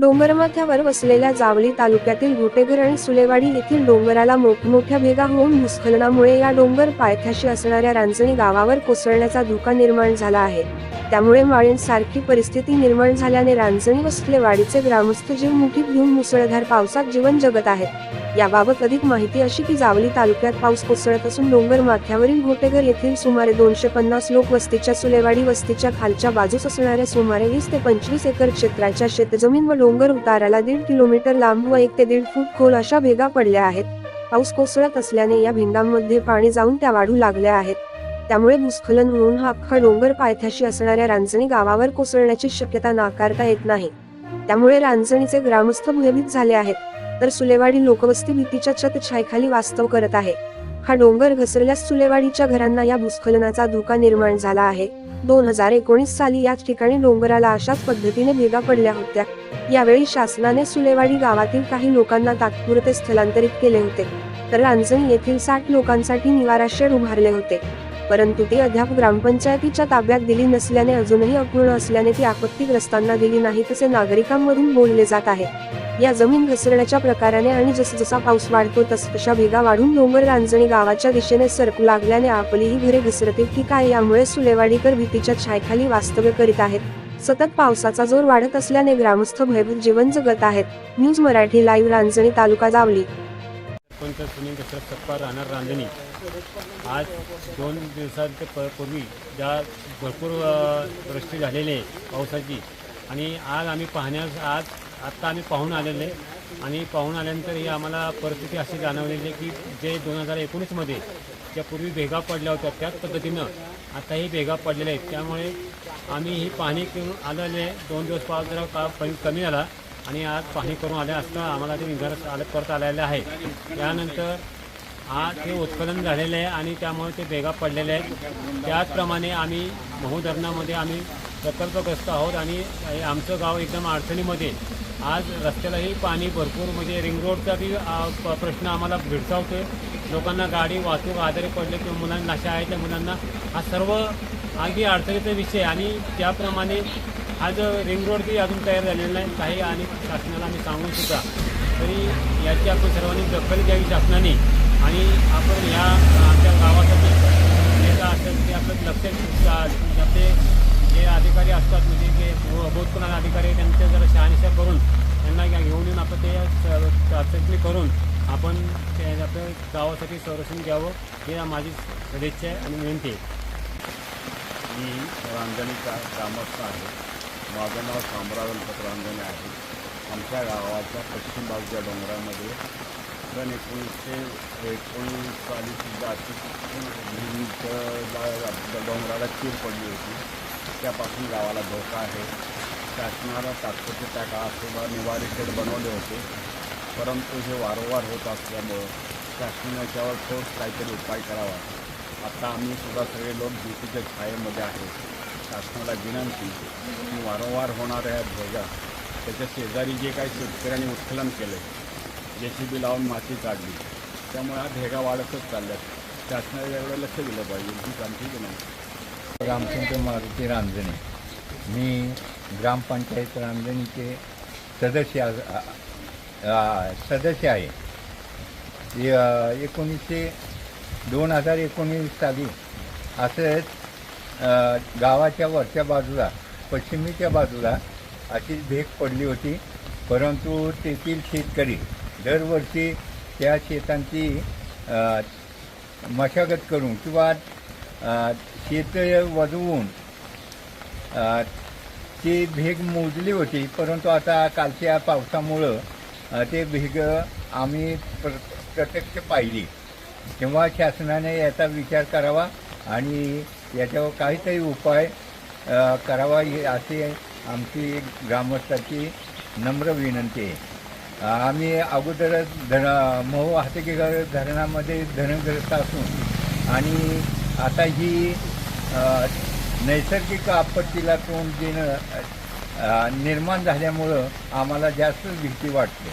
डोंगरमाथ्यावर वसलेल्या जावळी तालुक्यातील घोटेघर आणि सुलेवाडी येथील डोंगराला मोठमोठ्या भेगा होऊन भूस्खलनामुळे या डोंगर पायथ्याशी असणाऱ्या रांजणी गावावर कोसळण्याचा धोका निर्माण झाला आहे. त्यामुळे माळींसारखी परिस्थिती निर्माण झाल्याने रांजणी वसलेवाडीचे ग्रामस्थ जीव मुठीत घेऊन मुसळधार पावसात जीवन जगत आहेत. याबाबत अधिक माहिती अशी की जावली तालुक्यात पाऊस कोसळत असून डोंगर माथ्यावरील घोटेघर येथील सुमारे दोनशे पन्नास लोक वस्तीच्या सुलेवाडी वस्तीच्या खालच्या बाजूस असणाऱ्या सुमारे वीस ते पंचवीस एकर क्षेत्राच्या शेतजमीन व डोंगर उताराला दीड किलोमीटर लांब व एक ते दीड फूट खोल अशा भेगा पडल्या आहेत. पाऊस कोसळत असल्याने या भिंगांमध्ये पाणी जाऊन त्या वाढू लागल्या आहेत. त्यामुळे भूस्खलन होऊन हा अख्खा डोंगर पायथ्याशी असणाऱ्या रांजणी गावावर कोसळण्याची शक्यता नाकारता येत नाही. त्यामुळे रांजणीचे ग्रामस्थ भयभीत झाले आहेत. तर सुलेवाडी लोकवस्ती भीतीच्या छायखाली वास्तव करत आहे. हा डोंगर घसरल्यास सुलेवाडीच्या घरांना या भूस्खलनाचा धोका निर्माण झाला आहे. दोन हजार एकोणीस साली याच ठिकाणी डोंगराला अशाच पद्धतीने भेगा पडल्या होत्या. यावेळी शासनाने सुलेवाडी गावातील काही लोकांना तात्पुरते स्थलांतरित केले होते. तर रांजणी येथील साठ लोकांसाठी निवारा शेड उभारले होते. परंतु ती अद्याप ग्रामपंचायतीच्या ताब्यात दिली नसल्याने अजूनही अपूर्ण असल्याने ती आपत्तीग्रस्तांना दिली नाही तसे नागरिकांमधून बोलले जात आहे. या जमीन घसरण्याच्या प्रकाराने आणि जसजसा पाऊस वाढतो तसतशा भेगा वाढून डोंगर रांजणी गावाच्या दिशेने सरकू लागल्याने आपली ही घरे घसरतील की काय यामुळे सुलेवाडीकर भीतीच्या छायखाली वास्तव्य करीत आहेत. सतत पावसाचा जोर वाढत असल्याने ग्रामस्थ भयभीत जीवन जगत आहेत. News Marathi live Ranjani taluka Jawali. Sarpanch Sunil Dashrath Sappa राहणार रांजणी आज दोन दिवसांच्या प पूर्वी ज्या भरपूर वृष्टी झालेली आहे पावसाची आणि आज आम्ही पाहण्यास आज आत्ता आम्ही पाहून आलेले आणि पाहून आल्यानंतर ही आम्हाला परिस्थिती अशी जाणवलेली आहे की जे दोन हजार एकोणीसमध्ये ज्या पूर्वी भेगा पडल्या होत्या त्याच पद्धतीनं आता ही भेगा पडलेल्या आहेत. त्यामुळे आम्ही ही पाहणी करून आलेले आहे. दोन दिवस पाऊस जरा का कमी झाला. आणि आज पाहणी करून आले असता आम्हाला ते निघार आले परत आलेले आहे. त्यानंतर आज ते उत्खनन झालेले आहे आणि त्यामुळे ते बेगा पडलेले आहेत. त्याचप्रमाणे आम्ही महू धरणामध्ये आम्ही प्रकल्पग्रस्त आहोत आणि हे आमचं गाव एकदम अडचणीमध्ये. आज रस्त्यालाही पाणी भरपूर म्हणजे रिंग रोडचा बी प- प्रश्न आम्हाला भेडसावतोय. लोकांना गाडी वाहतूक आजारी पडले किंवा मुलांना शाळेतल्या मुलांना हा सर्व अगदी अडचणीचा विषय आणि त्याप्रमाणे आज रिंग रोडही अजून तयार झालेला नाही. काही आणि शासनाला आम्ही सांगून सुद्धा तरी याची आपण सर्वांनी दखल घ्यावी शासनाने. आणि आपण ह्या आमच्या गावासाठी नेता असेल ते आपलं लक्ष आपले जे अधिकारी असतात म्हणजे जे भूतपूर्ण अधिकारी त्यांच्या जरा शहानिशा करून त्यांना घेऊन येऊन आपण ते चाचणी करून आपण ते आपल्या गावासाठी संरक्षण घ्यावं हे माझी सदिच्छा आहे आणि विनंती आहे. मी रांजणीचा ग्रामस्थ आहे. माझं नाव शामराव गणपत आहे. आमच्या गावाच्या पश्चिम बाजूच्या डोंगरामध्ये सन एकोणीसशे एकोणीस साली सुद्धा डोंगराला चीर पडली होती त्यापासून गावाला धोका आहे. शासनाला तात्पुरते त्या काळात सुद्धा निवारी शेड बनवले होते. परंतु हे वारंवार होत असल्यामुळं शासनाच्यावर ठोस काहीतरी उपाय करावा. आता आम्ही सुद्धा सगळे लोक भीतीच्या छायेमध्ये आहेत. शासनाला विनंती की वारंवार होणाऱ्या ह्या त्याच्या शेजारी जे काही शेतकऱ्यांनी उत्खलन केलं जे सी बी लावून माती काढली त्यामुळे हा भेगा वाढतच चालल्यात शासनाने एवढं लक्ष दिलं पाहिजे. हीच आमची विनंती रामचंद्र मारुती रामजणे मी ग्रामपंचायत रामजणीचे सदस्य सदस्य आहे. एकोणीसशे दोन हजार एकोणीस साली असंच गावाच्या वरच्या बाजूला पश्चिमेच्या बाजूला अशी भेग पडली होती. परंतु तेथील शेतकरी दरवर्षी त्या शेतांची मशागत करून किंवा शेत वजवून ती भेग मोजली होती. परंतु आता कालच्या पावसामुळं ते भेग आम्ही प्र प्रत्यक्ष पाहिली. तेव्हा शासनाने याचा विचार करावा आणि याच्यावर काहीतरी उपाय करावा ही अशी आमची ग्रामस्थाची नम्र विनंती आहे. आम्ही अगोदरच धर मऊ हातकेगाव धरणामध्ये धरणग्रस्त असून आणि आता ही नैसर्गिक आपत्तीला तोंड देणं निर्माण झाल्यामुळं आम्हाला जास्त भीती वाटते.